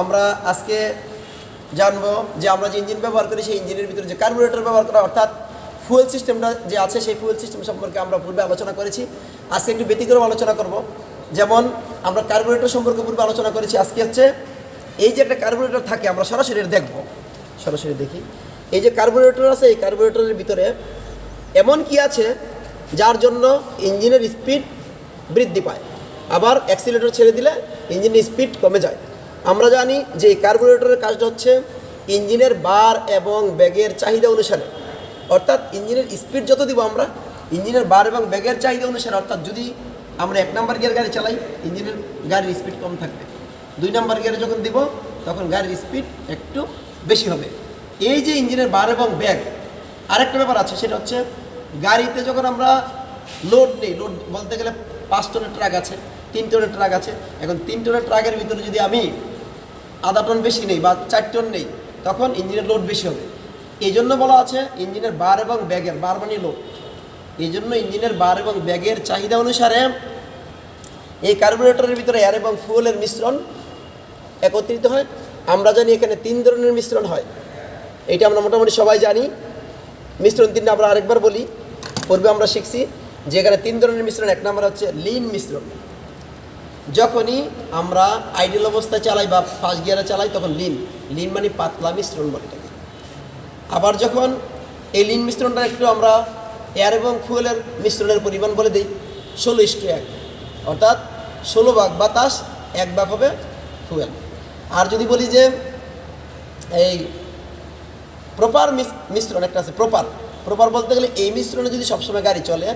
আমরা আজকে জানব যে আমরা যে ইঞ্জিন ব্যবহার করি, সেই ইঞ্জিনের ভিতরে যে কার্বোরেটর ব্যবহার করা, অর্থাৎ ফুয়েল সিস্টেমটা যে আছে, সেই ফুয়েল সিস্টেম সম্পর্কে আমরা পূর্বে আলোচনা করেছি। আজকে একটু ব্যতিক্রম আলোচনা করব। যেমন আমরা কার্বোরেটর সম্পর্কে পূর্বে আলোচনা করেছি, আজকে হচ্ছে এই যে একটা কার্বোরেটর থাকে, আমরা সরাসরি দেখব। সরাসরি দেখি। এই যে কার্বোরেটর আছে, এই কার্বোরেটরের ভিতরে এমন কি আছে, যার জন্য ইঞ্জিনের স্পিড বৃদ্ধি পায়। আবার অ্যাক্সিলেটর ছেড়ে দিলে ইঞ্জিনের স্পিড কমে যায়। আমরা জানি যে কার্বোরেটরের কাজটা হচ্ছে ইঞ্জিনের বার এবং ব্যাগের চাহিদা অনুসারে। অর্থাৎ ইঞ্জিনের স্পিড যত দিব আমরা, ইঞ্জিনের বার এবং ব্যাগের চাহিদা অনুসারে, অর্থাৎ যদি আমরা এক নাম্বার গিয়ার গাড়ি চালাই, ইঞ্জিনের গাড়ির স্পিড কম থাকবে। দুই নাম্বার গিয়ারে যখন দিব, তখন গাড়ির স্পিড একটু বেশি হবে। এই যে ইঞ্জিনের বার এবং ব্যাগ, আরেকটা ব্যাপার আছে, সেটা হচ্ছে গাড়িতে যখন আমরা লোড নেই, লোড বলতে গেলে পাঁচ টনের ট্রাক আছে, তিন টনের ট্রাক আছে, এখন তিন টনের ট্রাকের ভিতরে যদি আমি আধা টন বেশি নেই বা চার টন নেই, তখন ইঞ্জিনের লোড বেশি হবে। এই জন্য বলা আছে ইঞ্জিনের বার এবং ব্যাগের বার মানে লোড এই জন্য ইঞ্জিনের বার এবং ব্যাগের চাহিদা অনুসারে এই কার্বোরেটরের ভিতরে এয়ার এবং ফুয়েলের মিশ্রণ একত্রিত হয়। আমরা জানি এখানে তিন ধরনের মিশ্রণ হয়। এটা আমরা মোটামুটি সবাই জানি। মিশ্রণ তিনটা আমরা আরেকবার বলি। পূর্বে আমরা শিখছি যে এখানে তিন ধরনের মিশ্রণ, এক নম্বর হচ্ছে লিন মিশ্রণ। যখনই আমরা আইডিয়াল অবস্থায় চালাই বা ফার্স্ট গিয়ারে চালাই, তখন লিন লিন মানে পাতলা মিশ্রণ বলে এটাকে। আবার যখন এই লিন মিশ্রণটা একটু আমরা এয়ার এবং ফুয়েলের মিশ্রণের পরিমাণ বলে দিই, ষোলো ইস্টু এক। অর্থাৎ ষোলো ভাগ বাতাস এক ভাগ হবে ফুয়েল আর যদি বলি যে এই প্রপার মিশ্রণ একটা আছে প্রপার প্রপার বলতে গেলে এই মিশ্রণে যদি সবসময় গাড়ি চলে,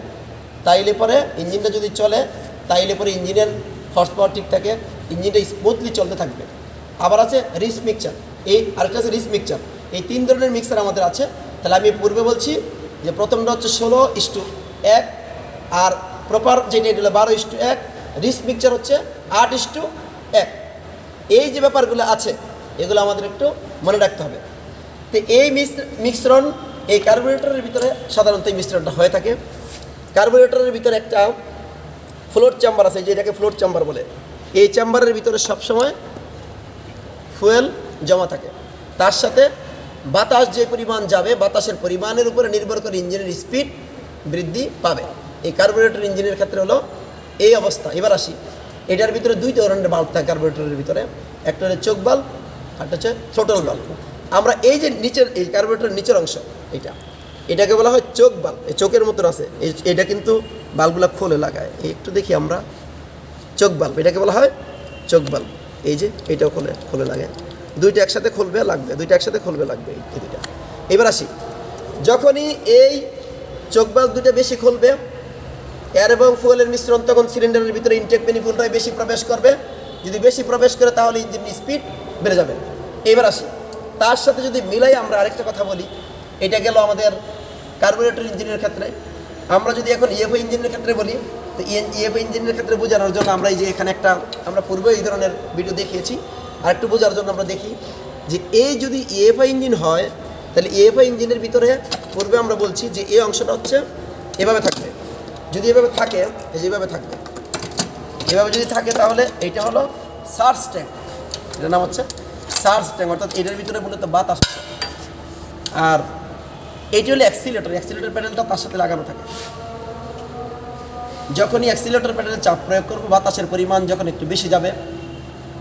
তাইলে পরে ইঞ্জিনটা যদি চলে, তাইলে পরে ইঞ্জিনের হর্স পাওয়ার ঠিক থাকে, ইঞ্জিনটা স্মুথলি চলতে থাকবে। আবার আছে রিস মিক্সচার এই আরেকটা আছে রিস মিক্সচার এই তিন ধরনের মিক্সার আমাদের আছে। তাহলে আমি পূর্বে বলছি যে প্রথমটা হচ্ছে ষোলো ইস্টু এক, আর প্রপার যেটা এটা হলো বারো ইস্টু এক রিস মিক্সচার হচ্ছে আট ইস্টু এক। এই যে ব্যাপারগুলো আছে, এগুলো আমাদের একটু মনে রাখতে হবে। তো এই মিশ্র- মিশ্রণ এই কার্বোরেটরের ভিতরে সাধারণত এই মিশ্রণটা হয়ে থাকে। কার্বোরেটরের ভিতরে একটা ফ্লোট চেম্বার আছে, যেটাকে ফ্লোর চেম্বার বলে। এই চেম্বারের ভিতরে সবসময় ফুয়েল জমা থাকে। তার সাথে বাতাস যে পরিমাণ যাবে, বাতাসের পরিমাণের উপরে নির্ভর করে ইঞ্জিনের স্পিড বৃদ্ধি পাবে। এই কার্বোরেটর ইঞ্জিনের ক্ষেত্রে হলো এই অবস্থা। এবার আসি। এটার ভিতরে দুই ধরনের বাল্ব থাকে কার্বোরেটরের ভিতরে। একটা হচ্ছে চোখ বাল্ব একটা হচ্ছে থ্রোটল বাল্ব আমরা এই যে নিচের, এই কার্বোরেটরের নিচের অংশ, এটা, এটাকে বলা হয় চোখ বাল্ব এই চোখের মতন আছে। এটা কিন্তু বাল্বগুলো খোলে লাগায়। একটু দেখি আমরা। চোখ বাল্ব, এটাকে বলা হয় চোখ বাল্ব। এই যে, এটাও খোলে খোলে লাগে। দুইটা একসাথে খুলবে, লাগবে। দুইটা একসাথে খুলবে, লাগবে এই দুইটা। এবার আসি। যখনই এই চোখ বাল্ব দুইটা বেশি খুলবে, এয়ার এবং ফুয়েলের মিশ্রণ তখন সিলিন্ডারের ভিতরে ইনটেক বেনিফুলটাই বেশি প্রবেশ করবে। যদি বেশি প্রবেশ করে, তাহলে ইঞ্জিন স্পিড বেড়ে যাবে। এবার আসি। তার সাথে যদি মিলাই আমরা আরেকটা কথা বলি, এটা গেল আমাদের কার্বোরেটর ইঞ্জিনের ক্ষেত্রে। আমরা যদি এখন ইএফও ইঞ্জিনের ক্ষেত্রে বলি, তো ইএফও ইঞ্জিনের ক্ষেত্রে বোঝানোর জন্য আমরা এই যে এখানে একটা, আমরা পূর্বে এই ধরনের ভিডিও দেখিয়েছি। আর একটু বোঝার জন্য আমরা দেখি যে এই যদি ইএফআই ইঞ্জিন হয়, তাহলে ইএফআই ইঞ্জিনের ভিতরে পূর্বে আমরা বলছি যে এই অংশটা হচ্ছে এভাবে থাকবে। যদি এভাবে থাকে, এই এভাবে থাকবে। এভাবে যদি থাকে তাহলে এইটা হলো সার্চ ট্যাঙ্ক। এটার নাম হচ্ছে সার্চ ট্যাঙ্ক, অর্থাৎ এটার ভিতরে মূলত বাতাস। আর এইটি হলো অ্যাক্সিলেটর অ্যাক্সিলেটর প্যাডেলটা তার সাথে লাগানো থাকে। যখনই অ্যাক্সিলেটর প্যাডেলে চাপ প্রয়োগ করব, বাতাসের পরিমাণ যখন একটু বেশি যাবে,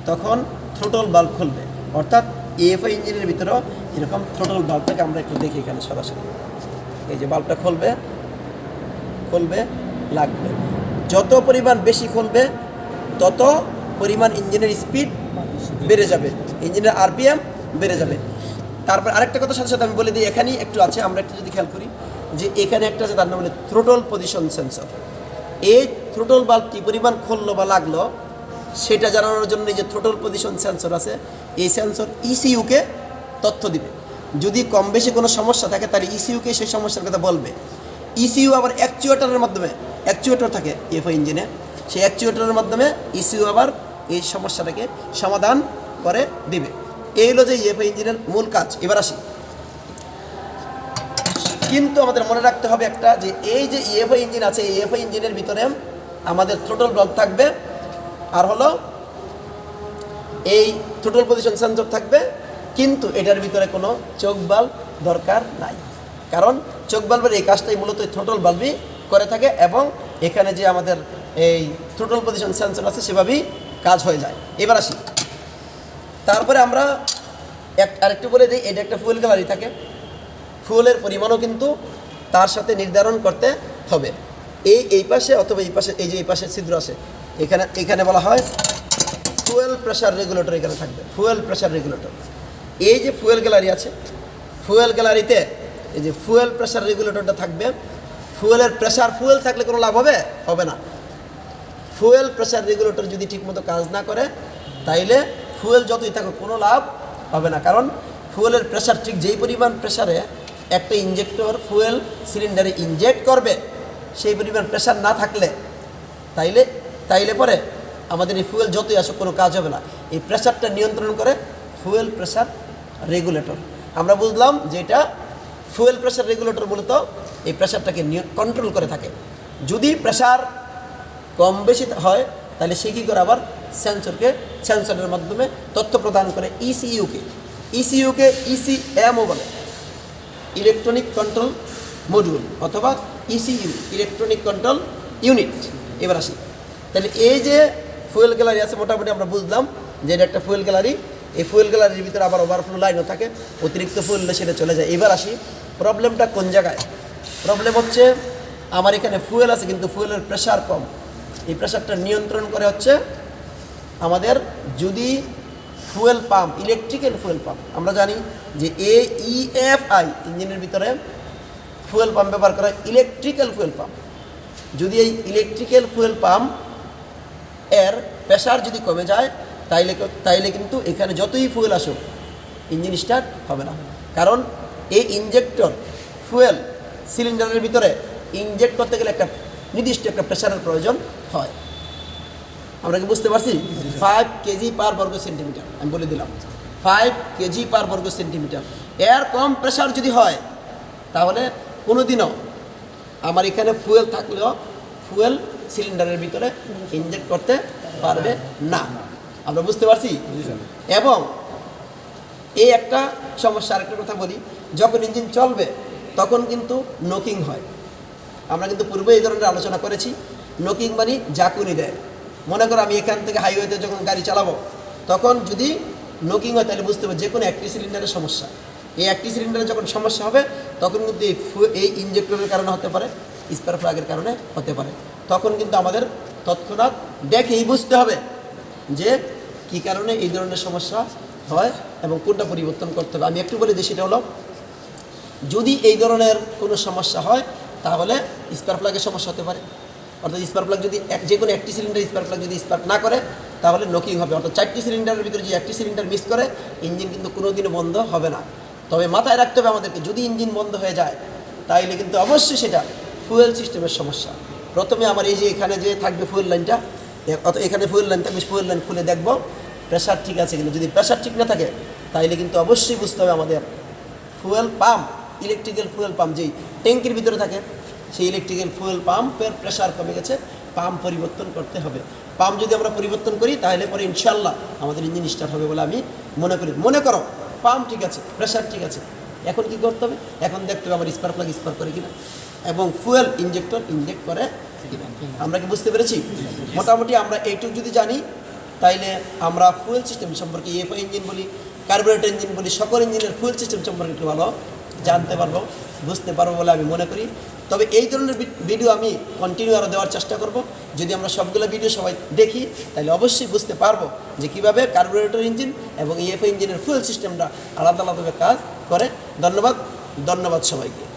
তখন থ্রোটল বাল্ব খুলবে। অর্থাৎ এএফআই ইঞ্জিনের ভিতরেও এরকম থ্রোটল বাল্বটাকে আমরা একটু দেখি এখানে সরাসরি। এই যে বাল্বটা খুলবে খুলবে, লাগবে। যত পরিমাণ বেশি খুলবে, তত পরিমাণ ইঞ্জিনের স্পিড বেড়ে যাবে। ইঞ্জিনের আরপিএম বেড়ে যাবে। তারপর আরেকটা কথা সাথে সাথে আমি বলে দিই, এখানেই একটু আছে, আমরা একটু যদি খেয়াল করি যে এখানে একটা আছে তার নাম হলো থ্রোটল পজিশন সেন্সর এই থ্রোটল বাল্ব কী পরিমাণ খুললো বা লাগল, সেটা জানানোর জন্য যে থ্রোটল পজিশন সেন্সর আছে, এই সেন্সর ইসিইউকে তথ্য দিবে। যদি কম বেশি কোনো সমস্যা থাকে, তাহলে ইসিইউকে সেই সমস্যার কথা বলবে। ইসিইউ আবার অ্যাকচুয়েটরের মাধ্যমে অ্যাকচুয়েটর থাকে এফআই ইঞ্জিনে সেই অ্যাকচুয়েটরের মাধ্যমে ইসিইউ আবার এই সমস্যাটাকে সমাধান করে দিবে। এই হলো যে এফআই ইঞ্জিনের মূল কাজ। এবার আসি। কিন্তু আমাদের মনে রাখতে হবে একটা যে এই যে ইএফআই ইঞ্জিন আছে, এই ইএফআই ইঞ্জিনের ভিতরে আমাদের থ্রোটল ব্লক থাকবে। আর হলো এই টোটাল পজিশন সেন্সর থাকবে। কিন্তু এটার ভিতরে কোনো চোখ বাল্ব দরকার নাই। কারণ চোখ বাল্বের এই কাজটাই মূলত থ্রোটল বাল্বই করে থাকে এবং এখানে যে আমাদের এই থ্রোটল পজিশন সেন্সর আছে, সেভাবেই কাজ হয়ে যায়। এবার আসি। তারপরে আমরা এক আরেকটু বলে দিই, এটা একটা ফুয়েল গ্যালারি থাকে। ফুয়েলের পরিমাণও কিন্তু তার সাথে নির্ধারণ করতে হবে। এই এই পাশে অথবা এই পাশে এই যে এই পাশে ছিদ্র আছে, এখানে এখানে বলা হয় ফুয়েল প্রেশার রেগুলেটর এখানে থাকবে। ফুয়েল প্রেশার রেগুলেটর এই যে ফুয়েল গ্যালারি আছে ফুয়েল গ্যালারিতে এই যে ফুয়েল প্রেশার রেগুলেটরটা থাকবে ফুয়েলের প্রেশার ফুয়েল থাকলে কোনো লাভ হবে? হবে না। ফুয়েল প্রেশার রেগুলেটর যদি ঠিকমতো কাজ না করে, তাইলে ফুয়েল যতই থাকুক, কোনো লাভ হবে না। কারণ ফুয়েলের প্রেশার ঠিক যেই পরিমাণ প্রেশারে একটা ইঞ্জেক্টর ফুয়েল সিলিন্ডারে ইনজেক্ট করবে, সেই পরিমাণ প্রেশার না থাকলে, তাইলে তাইলে পরে আমাদের এই ফুয়েল যতই আসুক, কোনো কাজ হবে না। এই প্রেশারটা নিয়ন্ত্রণ করে ফুয়েল প্রেশার রেগুলেটর আমরা বুঝলাম যে এটা ফুয়েল প্রেশার রেগুলেটর মূলত এই প্রেশারটাকে কন্ট্রোল করে থাকে। যদি প্রেশার কম বেশি হয় তাহলে সে কী করে আবার সেন্সরকে, সেন্সরের মাধ্যমে তথ্য প্রদান করে ইসিইউকে ইসিইউকে ইসিএমও বলে। ইলেকট্রনিক কন্ট্রোল মডিউল অথবা ইসিইউ ইলেকট্রনিক কন্ট্রোল ইউনিট এবার আসি। তাহলে এই যে ফুয়েল গ্যালারি আছে, মোটামুটি আমরা বুঝলাম যে এটা একটা ফুয়েল গ্যালারি এই ফুয়েল গ্যালারির ভিতরে আবার ওভারফ্লো লাইনও থাকে, অতিরিক্ত ফুয়েল সেটা চলে যায়। এবার আসি প্রবলেমটা কোন জায়গায়? প্রবলেম হচ্ছে, আমার এখানে ফুয়েল আছে, কিন্তু ফুয়েলের প্রেশার কম। এই প্রেশারটা নিয়ন্ত্রণ করে হচ্ছে আমাদের যদি fuel pump electrical fuel pump আমরা জানি যে এ ইএফআই ইঞ্জিনের ভিতরে ফুয়েল পাম্প ব্যবহার করা ইলেকট্রিক্যাল ফুয়েল পাম্প যদি এই ইলেকট্রিক্যাল ফুয়েল পাম্পের প্রেশার যদি কমে যায়, তাইলে তাইলে কিন্তু এখানে যতই ফুয়েল আসুক, ইঞ্জিন স্টার্ট হবে না। কারণ এই ইনজেক্টর ফুয়েল সিলিন্ডারের ভিতরে ইনজেক্ট করতে গেলে একটা নির্দিষ্ট একটা প্রেশারের প্রয়োজন হয়। আমরা কি বুঝতে পারছি? ফাইভ কেজি পার বর্গ সেন্টিমিটার আমি বলে দিলাম। ফাইভ কেজি পার বর্গ সেন্টিমিটার এর কম প্রেশার যদি হয়, তাহলে কোনো দিনও আমার এখানে ফুয়েল থাকলেও ফুয়েল সিলিন্ডারের ভিতরে ইনজেক্ট করতে পারবে না। আমরা বুঝতে পারছি? এবং এই একটা সমস্যা, আরেকটা কথা বলি, যখন ইঞ্জিন চলবে, তখন কিন্তু নোকিং হয়। আমরা কিন্তু পূর্বে এই ধরনের আলোচনা করেছি নোকিং মানে জাকুনি দেয়। মনে করো আমি এখান থেকে হাইওয়েতে যখন গাড়ি চালাবো, তখন যদি নোকিং হয়, তাহলে বুঝতে হবে যে কোনো একটি সিলিন্ডারের সমস্যা। এই একটি সিলিন্ডারে যখন সমস্যা হবে, তখন কিন্তু এই এই ইঞ্জেক্টরের কারণে হতে পারে স্পার প্লাগের কারণে হতে পারে। তখন কিন্তু আমাদের তৎক্ষণাৎ দেখেই বুঝতে হবে যে কি কারণে এই ধরনের সমস্যা হয় এবং কোনটা পরিবর্তন করতে হবে। আমি একটু বলে দিই, সেটা হলো, যদি এই ধরনের কোনো সমস্যা হয়, তাহলে স্পার প্লাগের সমস্যা হতে পারে। অর্থাৎ স্পার প্লাগ যদি যে কোনো একটি সিলিন্ডার স্পার প্লাগ যদি স্পার্ক না করে, তাহলে নকিং হবে। অর্থাৎ চারটি সিলিন্ডারের ভিতরে যদি একটি সিলিন্ডার মিস করে ইঞ্জিন কিন্তু কোনোদিনও বন্ধ হবে না। তবে মাথায় রাখতে হবে আমাদেরকে, যদি ইঞ্জিন বন্ধ হয়ে যায়, তাইলে কিন্তু অবশ্যই সেটা ফুয়েল সিস্টেমের সমস্যা। প্রথমে আমার এই যে এখানে যে থাকবে ফুয়েল লাইনটা এখানে ফুয়েল লাইন থাকবে ফুয়েল লাইন খুলে দেখব। প্রেশার ঠিক আছে কিন্তু যদি প্রেশার ঠিক না থাকে, তাইলে কিন্তু অবশ্যই বুঝতে হবে আমাদের fuel pump electrical fuel pump যেই ট্যাঙ্কির ভিতরে থাকে সেই ইলেকট্রিক্যাল ফুয়েল পাম্পের প্রেশার কমে গেছে পাম্প পরিবর্তন করতে হবে। পাম্প যদি আমরা পরিবর্তন করি তাহলে পরে ইনশাল্লাহ আমাদের ইঞ্জিন স্টার্ট হবে বলে আমি মনে করি। মনে করো পাম্প ঠিক আছে প্রেশার ঠিক আছে এখন কি করতে হবে? এখন দেখতে হবে আমার স্পার প্লাগ স্পার করে কিনা। এবং ফুয়েল ইঞ্জেক্টর ইঞ্জেক্ট করে কিনা। আমরা কি বুঝতে পেরেছি? মোটামুটি আমরা এইটুকু যদি জানি তাইলে আমরা ফুয়েল সিস্টেম সম্পর্কে ইএফআই ইঞ্জিন বলি কার্বোরেটর ইঞ্জিন বলি সকল ইঞ্জিনের ফুয়েল সিস্টেম সম্পর্কে একটু ভালো জানতে পারব, বুঝতে পারব বলে আমি মনে করি। তবে এই ধরনের ভিডিও আমি কন্টিনিউ আরও দেওয়ার চেষ্টা করব। যদি আমরা সবগুলো ভিডিও সবাই দেখি, তাহলে অবশ্যই বুঝতে পারব যে কীভাবে কার্বোরেটর ইঞ্জিন এবং ইএফও ইঞ্জিনের ফুয়েল সিস্টেমটা আলাদা আলাদাভাবে কাজ করে। ধন্যবাদ ধন্যবাদ সবাইকে।